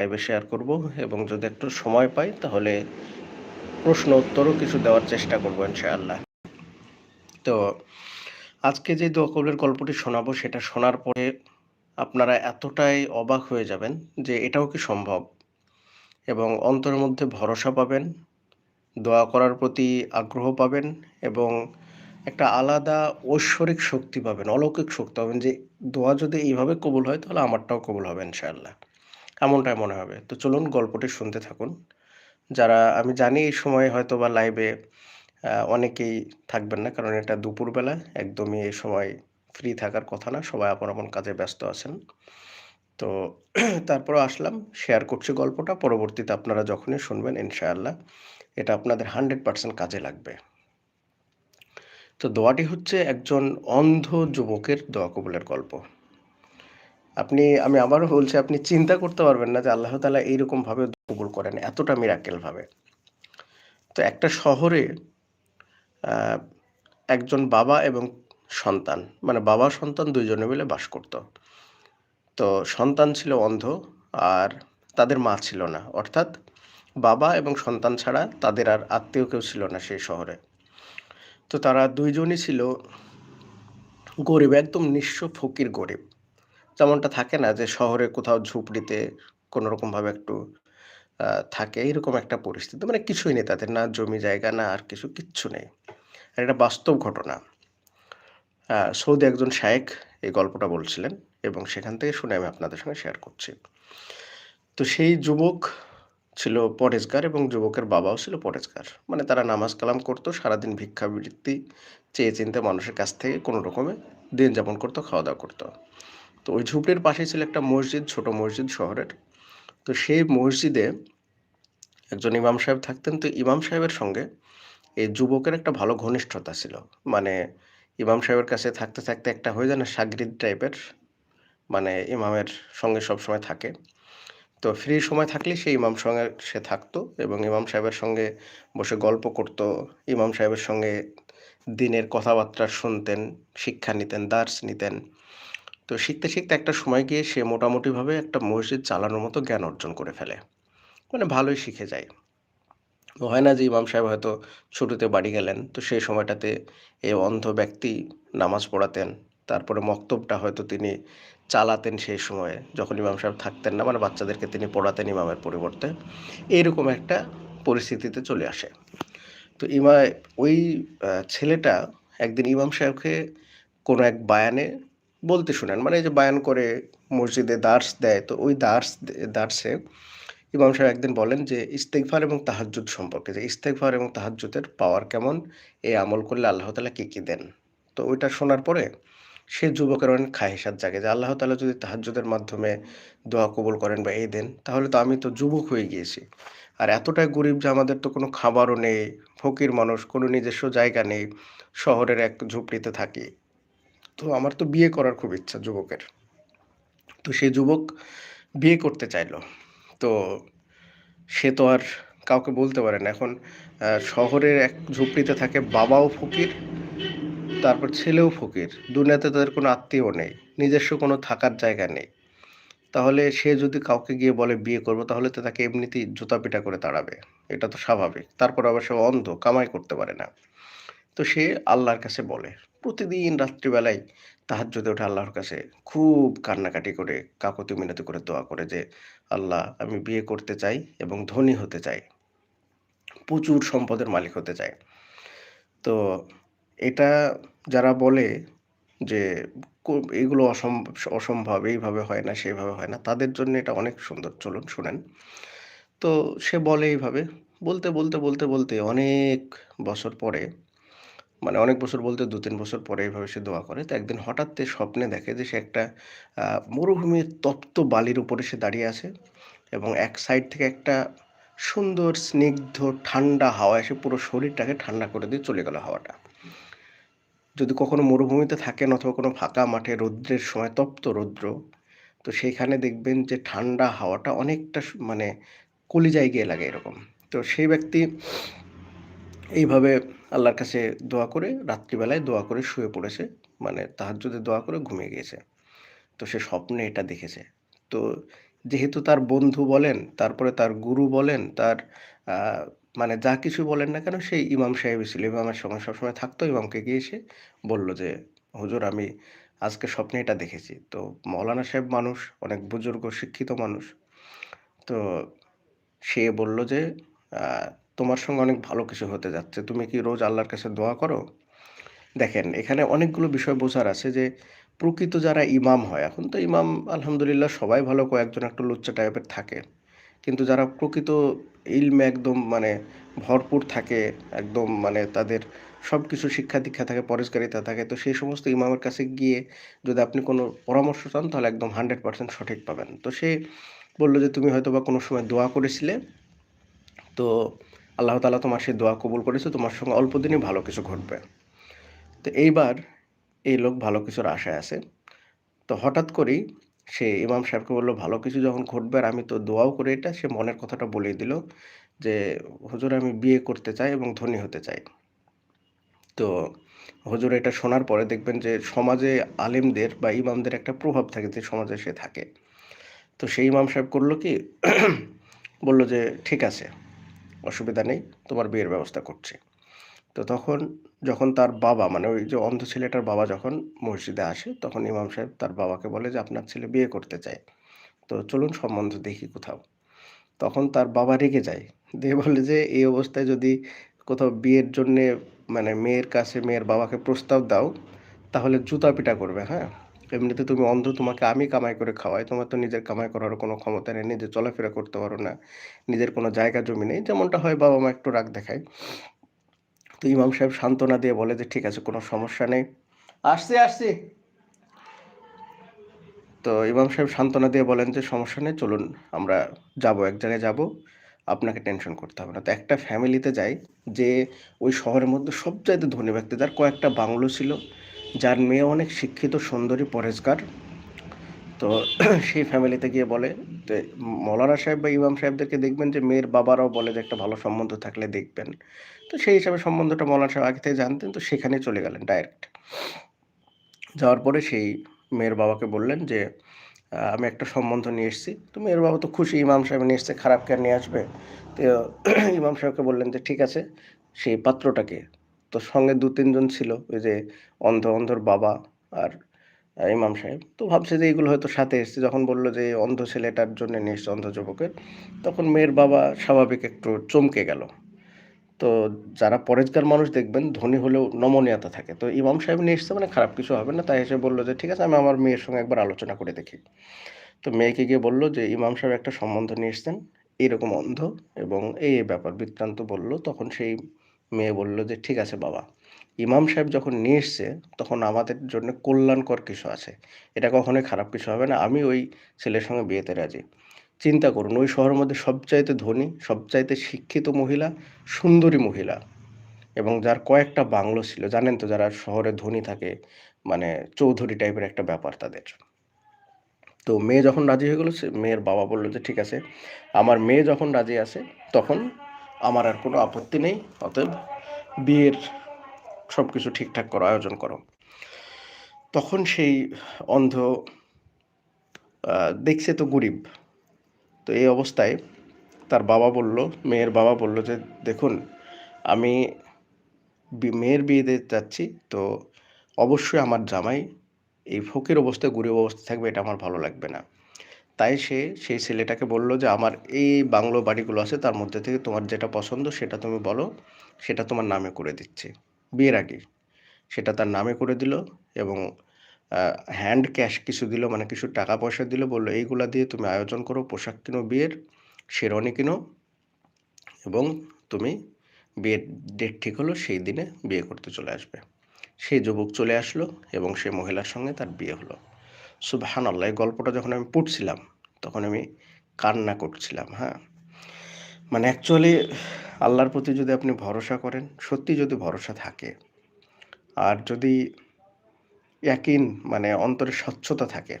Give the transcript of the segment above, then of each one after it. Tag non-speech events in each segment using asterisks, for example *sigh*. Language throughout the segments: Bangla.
লাইভে শেয়ার করব এবং যদি একটু সময় পাই, তাহলে প্রশ্ন উত্তরও কিছু দেওয়ার চেষ্টা করব ইনশাআল্লাহ। তো আজকে যে দোয়া কবুলের গল্পটি শোনাবো, সেটা শোনার পরে আপনারা এতটাই অবাক হয়ে যাবেন যে এটাও কি সম্ভব। এবং অন্তরের মধ্যে ভরসা পাবেন, দোয়া করার প্রতি আগ্রহ পাবেন এবং একটা আলাদা ঐশ্বরিক শক্তি পাবেন, অলৌকিক শক্তি পাবেন যে দোয়া যদি এইভাবে কবুল হয়, তাহলে আমারটাও কবুল হবে ইনশাআল্লাহ। এমনটাই মনে হবে। তো চলুন গল্পটি শুনতে থাকুন। যারা, আমি জানি এই সময় হয়তো বা লাইভে অনেকেই থাকবেন না, কারণ এটা দুপুরবেলা, একদমই এই সময় ফ্রি থাকার কথা না, সবাই আপন আপন কাজে ব্যস্ত আছেন। তো *clears throat* তারপরে আসলাম শেয়ার করছি গল্পটা, পরবর্তীতে আপনারা যখনই শুনবেন, ইনশাআল্লাহ, এটা আপনাদের হান্ড্রেড পার্সেন্ট কাজে লাগবে। তো দোয়াটি হচ্ছে একজন অন্ধ যুবকের দোয়া কবুলের গল্প। আপনি, আমি আবারও বলছি, আপনি চিন্তা করতে পারবেন না যে আল্লাহ তালা এইরকমভাবে কবুল করেন, এতটা মিরাক্কেলভাবে তো একটা শহরে একজন বাবা এবং সন্তান মানে বাবা, সন্তান দুইজনে মিলে বাস করত। তো সন্তান ছিল অন্ধ আর তাদের মা ছিল না। অর্থাৎ বাবা এবং সন্তান ছাড়া তাদের আর আত্মীয় কেউ ছিল না সেই শহরে। তো তারা দুইজনই ছিল গরিব, একদম নিঃস্ব ফকির গরিব। যেমনটা থাকে না যে শহরে কোথাও ঝুপড়িতে কোনো রকমভাবে একটু থাকে। এইরকম একটা পরিস্থিতি। মানে কিছুই নেই তাদের না জমি জায়গা, না আর কিছু, কিচ্ছু নেই। আর এটা বাস্তব ঘটনা। সৌদি একজন শায়েক এই গল্পটা বলছিলেন এবং সেখান থেকে শুনে আমি আপনাদের সঙ্গে শেয়ার করছি। তো সেই যুবক ছিল পরেশগার এবং যুবকের বাবাও ছিল পরেশগার মানে তারা নামাজ কালাম করতো, সারাদিন ভিক্ষাবৃত্তি চেয়ে চিনতে মানুষের কাছ থেকে কোনো রকমে দিন যাপন করতো খাওয়া দাওয়া করতো। তো ওই ঝুপড়ির পাশেই ছিল একটা মসজিদ, ছোট মসজিদ শহরের। তো সেই মসজিদে একজন ইমাম সাহেব থাকতেন। তো ইমাম সাহেবের সঙ্গে এই যুবকের একটা ভালো ঘনিষ্ঠতা ছিল। মানে ইমাম সাহেবের কাছে থাকতে থাকতে একটা হয়ে যায় না, সাগরিদ টাইপের মানে ইমামের সঙ্গে সব সময় থাকে। তো ফ্রি সময় থাকলে সেই ইমাম সঙ্গে সে থাকতো এবং ইমাম সাহেবের সঙ্গে বসে গল্প করতো। ইমাম সাহেবের সঙ্গে দিনের কথাবার্তা শুনতেন, শিক্ষা নিতেন দার্স নিতেন। তো শিখতে শিখতে একটা সময় গিয়ে সে মোটামুটিভাবে একটা মসজিদ চালানোর মতো জ্ঞান অর্জন করে ফেলে। মানে ভালোই শিখে যায়। হয় না যে ইমাম সাহেব হয়তো শুরুতে বাড়ি গেলেন, তো সেই সময়টাতে এই অন্ধ ব্যক্তি নামাজ পড়াতেন, তারপরে মক্তবটা হয়তো তিনি চালাতেন সেই সময়ে, যখন ইমাম সাহেব থাকতেন না মানে বাচ্চাদেরকে তিনি পড়াতেন ইমামের পরিবর্তে। এইরকম একটা পরিস্থিতিতে চলে আসে। তো ইমা, ওই ছেলেটা একদিন ইমাম সাহেবকে কোনো এক বায়ানে বলতে শুনেন মানে যে বায়ান করে মসজিদে দার্স দেয়, তো ওই দার্স, দার্সে ইমাম সাহেব একদিন বলেন যে ইস্তেকফার এবং তাহাজুদ সম্পর্কে, যে ইস্তেকফার এবং তাহাজুদের পাওয়ার কেমন? এই আমল করলে আল্লাহ তালা কী কী দেন? তো ওইটা শোনার পরে সে যুবকের অনেক খাহিসাত জাগে যে, আল্লাহ তালা যদি তাহাজুদের মাধ্যমে দোয়া কবুল করেন বা এই দেন, তাহলে তো আমি তো যুবক হয়ে গিয়েছি। আর এতটাই গরিব যে আমাদের তো কোনো খাবারও নেই, ফকির মানুষ, কোনো নিজস্ব জায়গা নেই, শহরের এক ঝুপড়িতে থাকি। তো আমার তো বিয়ে করার খুব ইচ্ছা যুবকের। তো সেই যুবক বিয়ে করতে চাইলো। তো সে তো আর কাউকে বলতে পারে না। এখন শহরের এক ঝুপড়িতে থাকে বাবাও ফকির, তারপর ছেলেও ফকির। দুনিয়াতে তাদের কোনো আত্মীয় নেই, নিজস্ব কোনো থাকার জায়গা নেই। তাহলে সে যদি কাউকে গিয়ে বলে বিয়ে করব, তাহলে তো তাকে এমনিতেই জুতা পিটা করে তাড়াবে। এটা তো স্বাভাবিক। তারপর আবার সে অন্ধ, কামাই করতে পারে না। তো সে আল্লাহর কাছে বলে। প্রতিদিন রাত্রিবেলায় তাহার যদি ওঠে আল্লাহর কাছে। খুব কান্নাকাটি করে, কাকতি মিনতি করে দোয়া করে যে, আল্লাহ, আমি বিয়ে করতে চাই এবং ধনী হতে চাই। প্রচুর সম্পদের মালিক হতে চাই। তো এটা যারা বলে যে এগুলো অসম্ভব অসম্ভব, এইভাবে হয় না, সেইভাবে হয় না, তাদের জন্য এটা অনেক সুন্দর। চলুন শুনেন। তো সে বলে এইভাবে। বলতে বলতে বলতে বলতে অনেক বছর পরে মানে অনেক বছর বলতে দু তিন বছর পরে এইভাবে সে দোয়া করে। তো একদিন হঠাৎ স্বপ্নে দেখে যে সে একটা মরুভূমির তপ্ত বালির উপরে সে দাঁড়িয়ে আছে এবং এক সাইড থেকে একটা সুন্দর, স্নিগ্ধ, ঠান্ডা হাওয়া এসে পুরো শরীরটাকে ঠান্ডা করে দিয়ে চলে গেল হাওয়াটা। যদি কখনো মরুভূমিতে থাকেন অথবা কোনো ফাঁকা মাঠে রৌদ্রের সময়, তপ্ত রৌদ্র, তো সেইখানে দেখবেন যে ঠান্ডা হাওয়াটা অনেকটা মানে কলিজায় গিয়ে লাগে এরকম। তো সেই ব্যক্তি এইভাবে আল্লাহর কাছে দোয়া করে রাত্রিবেলায় দোয়া করে শুয়ে পড়েছে মানে তাহার যদি দোয়া করে ঘুমিয়ে গিয়েছে তো সে স্বপ্নে এটা দেখেছে তো যেহেতু তার বন্ধু বলেন, তারপরে তার গুরু বলেন, তার মানে যা কিছু বলেন না কেন সেই ইমাম সাহেব ছিল। ইমামের সঙ্গে সবসময় থাকতো। ইমামকে গিয়ে সে বলল যে, "হুজুর আমি আজকে স্বপ্নে এটা দেখেছি।" তো মৌলানা সাহেব মানুষ, অনেক বুজুর্গ শিক্ষিত মানুষ। তো সে বলল যে, "তোমার সঙ্গে অনেক ভালো কিছু হতে যাচ্ছে। তুমি কি রোজ আল্লাহর কাছে দোয়া করো?" দেখেন এখানে অনেকগুলো বিষয় বোঝার আছে যে প্রকৃত যারা ইমাম হয়, এখন তো ইমাম আলহামদুলিল্লাহ সবাই ভালো, কয়েকজন একটু লুচ্চা টাইপের থাকে। কিন্তু যারা প্রকৃত ইলমে একদম মানে ভরপুর থাকে, একদম মানে তাদের সব কিছু শিক্ষা-দীক্ষা থাকে, পরেজগারিতা থাকে। তো সেই সমস্ত ইমামের কাছে গিয়ে যদি আপনি কোনো পরামর্শ চান তাহলে একদম 100% সঠিক পাবেন। তো সে বলল যে, "তুমি হয়তোবা কোনো সময় দোয়া করেছিলে। তো আল্লাহ তাআলা তোমার সেই দোয়া কবুল করেছে। তোমার সঙ্গে অল্প দিনেই ভালো কিছু ঘটবে।" তো এইবার এই লোক ভালো কিছুর আশায় আছে। তো হঠাৎ করেই সে ইমাম সাহেবকে বলল "ভালো কিছু যখন ঘটবে আর আমি তো দোয়াও করি এটা।" সে মনের কথাটা বলেই দিল যে, "হুজুর আমি বিয়ে করতে চাই এবং ধনী হতে চাই।" তো হুজুর এটা শোনার পরে দেখবেন যে সমাজে আলেমদের বা ইমামদের একটা প্রভাব থাকে যে সমাজে সে থাকে। তো সেই ইমাম সাহেব করল কি? বলল যে, "ঠিক আছে, অসুবিধা নেই। তোমার বিয়ের ব্যবস্থা করছি।" তো তখন যখন তার বাবা মানে ওই যে অন্ধ ছেলেটার বাবা যখন মসজিদে আসে, তখন ইমাম সাহেব তার বাবাকে বলে যে, "আপনার ছেলে বিয়ে করতে চায়। তো চলুন সম্বন্ধ দেখি কোথাও।" তখন তার বাবা রেগে যায়। দিয়ে বলে যে, "এই অবস্থায় যদি কোথাও বিয়ের জন্যে মানে মেয়ের কাছে মেয়ের বাবাকে প্রস্তাব দাও, তাহলে জুতা পিটা করবে, হ্যাঁ? এমনিতে তুমি অন্ধ, তোমাকে আমি কামাই করে খাওয়াই। তোমার তো নিজের কামাই করারও কোনো ক্ষমতা নেই। নিজে চলাফেরা করতে পারো না। নিজের কোনো জায়গা জমি নেই।" যেমনটা হয় বাবা-মা একটু রাগ দেখায়। তো ইমাম সাহেব সান্ত্বনা দিয়ে বলে যে, "ঠিক আছে, কোনো সমস্যা নেই।" "আসছি, আসছি।" তো ইমাম সাহেব সান্ত্বনা দিয়ে বলেন যে, "সমস্যা নেই, চলুন আমরা যাব, এক জায়গায় যাব। আপনাকে টেনশন করতে হবে না।" তো একটা ফ্যামিলিতে যাই যে ওই শহরের মধ্যে সবচাইতে ধনী ব্যক্তি, যার কয়েকটা বাংলো ছিল, যার মেয়ে অনেক শিক্ষিত, সুন্দরী, পরেজগার। তো *clears throat* সেই ফ্যামিলিতে গিয়ে বলে যে মৌলানা সাহেব বা ইমাম সাহেবদেরকে দেখবেন যে মেয়ের বাবারাও বলে যে একটা ভালো সম্বন্ধ থাকলে দেখবেন। তো সেই হিসাবে সম্বন্ধটা মৌলানা সাহেব আগে থেকে জানতেন। তো সেখানে চলে গেলেন ডাইরেক্ট। যাওয়ার পরে সেই মেয়ের বাবাকে বললেন যে, "আমি একটা সম্বন্ধ নিয়ে এসেছি।" তো মেয়ের বাবা তো খুশি, ইমাম সাহেব নিয়ে এসছে, খারাপ কে আর নিয়ে আসবে? তো *clears throat* ইমাম সাহেবকে বললেন যে, "ঠিক আছে, সেই পাত্রটা কে?" তো সঙ্গে দু তিনজন ছিল। ওই যে অন্ধ, অন্ধর বাবা আর ইমাম সাহেব। তো ভাবছে যে এগুলো হয়তো সাথে এসছে। যখন বলল যে অন্ধ ছেলেটার জন্য নিয়ে এসছে, অন্ধ যুবকের, তখন মেয়ের বাবা স্বাভাবিক একটু চমকে গেল। তো যারা পরেজগার মানুষ দেখবেন ধনী হলেও নমনীয়তা থাকে। তো ইমাম সাহেব নিয়ে এসছে মানে খারাপ কিছু হবে না। তাই এসে বলল যে, "ঠিক আছে, আমি আমার মেয়ের সঙ্গে একবার আলোচনা করে দেখি।" তো মেয়েকে গিয়ে বলল যে, "ইমাম সাহেব একটা সম্বন্ধ নিয়ে এসছেন, এরকম অন্ধ এবং এই, ব্যাপার।" বৃত্তান্ত বলল। তখন সেই মেয়ে বলল যে, "ঠিক আছে বাবা। ইমাম সাহেব যখন নিয়ে এসছে, তখন আমাদের জন্য কল্যাণকর কিছু আছে। এটা কখনোই খারাপ কিছু হবে না। আমি ওই ছেলের সঙ্গে বিয়েতে রাজি।" চিন্তা করুন, ওই শহরের মধ্যে সবচাইতে ধনী, সবচাইতে শিক্ষিত মহিলা, সুন্দরী মহিলা এবং যার কয়েকটা বাংলো ছিল। জানেন তো যারা শহরে ধনী থাকে, মানে চৌধুরী টাইপের একটা ব্যাপার তাদের। তো মেয়ে যখন রাজি হয়ে গেল, মেয়ের বাবা বলল যে, "ঠিক আছে, আমার মেয়ে যখন রাজি আছে, তখন আমার আর কোনো আপত্তি নেই। অতএব বিয়ের সব কিছু ঠিকঠাক করো, আয়োজন করো।" তখন সেই অন্ধ দেখছে তো গরিব। তো এই অবস্থায় তার বাবা বলল, মেয়ের বাবা বলল যে, "দেখুন, আমি মেয়ের বিয়ে দিতে যাচ্ছি। তো অবশ্যই আমার জামাই এই ফকির অবস্থায়, গরিব অবস্থায় থাকবে, এটা আমার ভালো লাগবে না।" তাই সে সেই ছেলেটাকে বলল যে, "আমার এই বাংলো বাড়িগুলো আছে, তার মধ্যে থেকে তোমার যেটা পছন্দ সেটা তুমি বলো, সেটা তোমার নামে করে দিচ্ছি।" বিয়ের আগে সেটা তার নামে করে দিল এবং হ্যান্ড ক্যাশ কিছু দিল, মানে কিছু টাকা পয়সা দিল। বলল, "এইগুলা দিয়ে তুমি আয়োজন করো, পোশাক কিনো বিয়ের, শেরওয়ানি কিনো এবং তুমি বিয়ের ডেট ঠিক হলো, সেই দিনে বিয়ে করতে চলে আসবে।" সেই যুবক চলে আসলো এবং সেই মহিলার সঙ্গে তার বিয়ে হলো। সুবহানাল্লাহ! এই গল্পটা যখন আমি পড়ছিলাম, তখন আমি কান্না করছিলাম, হ্যাঁ? মানে অ্যাকচুয়ালি আল্লাহর প্রতি যদি আপনি ভরসা করেন, সত্যি যদি ভরসা থাকে, আর যদি ইয়াকিন মানে অন্তরে স্বচ্ছতা থাকে,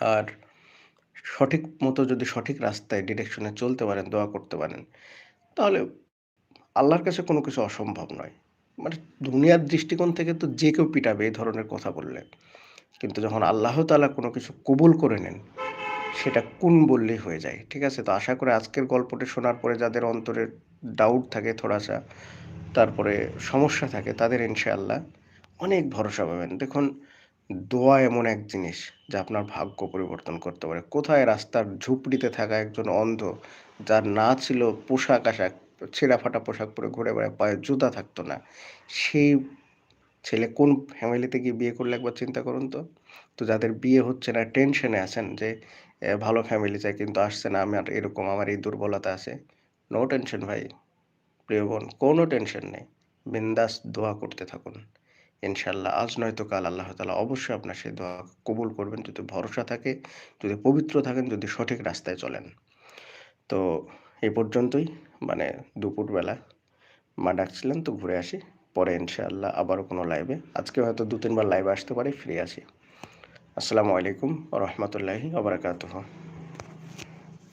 আর সঠিক মতো যদি সঠিক রাস্তায় ডিরেকশনে চলতে পারেন, দোয়া করতে পারেন, তাহলে আল্লাহর কাছে কোনো কিছু অসম্ভব নয়। মানে দুনিয়ার দৃষ্টিকোণ থেকে তো যে কেউ পিটাবে এই ধরনের কথা বললে। কিন্তু যখন আল্লাহ তাআলা কোনো কিছু কবুল করে নেন, সেটা কোন বললেই হয়ে যায় ঠিক আছে? তো আশা করি আজকের গল্পটি শোনার পরে যাদের অন্তরে ডাউট থাকে থোড়াসা তারপরে সমস্যা থাকে তাদের ইনশাআল্লাহ অনেক ভরসা পাবেন। দেখুন দোয়া এমন এক জিনিস যা আপনার ভাগ্য পরিবর্তন করতে পারে। কোথায় রাস্তার ঝুপড়িতে থাকা একজন অন্ধ যার না ছিল পোশাক আশাক ছেঁড়া ফাটা পোশাক পরে ঘুরে বেড়ায় পায়ে জুতা থাকতো না সেই ছেলে কোন ফ্যামিলিতে গিয়ে বিয়ে করলে একবার চিন্তা করুন তো? তো যাদের বিয়ে হচ্ছে না টেনশনে আছেন যে ভালো ফ্যামিলি চাই কিন্তু আসছে না, আমার এরকম আমার এই দুর্বলতা আছে। নো টেনশন ভাই, প্রিয় বোন, কোনো টেনশন নেই। বিন্দাস দোয়া করতে থাকুন। ইনশাল্লাহ আজ নয়তো কাল আল্লাহ তালা অবশ্যই আপনার সেই দোয়া কবুল করবেন। যদি ভরসা থাকে, যদি পবিত্র থাকেন, যদি সঠিক রাস্তায় চলেন। তো এই পর্যন্তই মানে দুপুরবেলা। মা ডাকছিলেন তো ঘুরে আসি। পরে ইনশাআল্লাহ আবারও কোনো লাইভে আজকে হয়তো দু তিনবার লাইভে আসতে পারি, ফিরে আসি। আসসালামু আলাইকুম রহমতুল্লাহি আবরাকাতুহ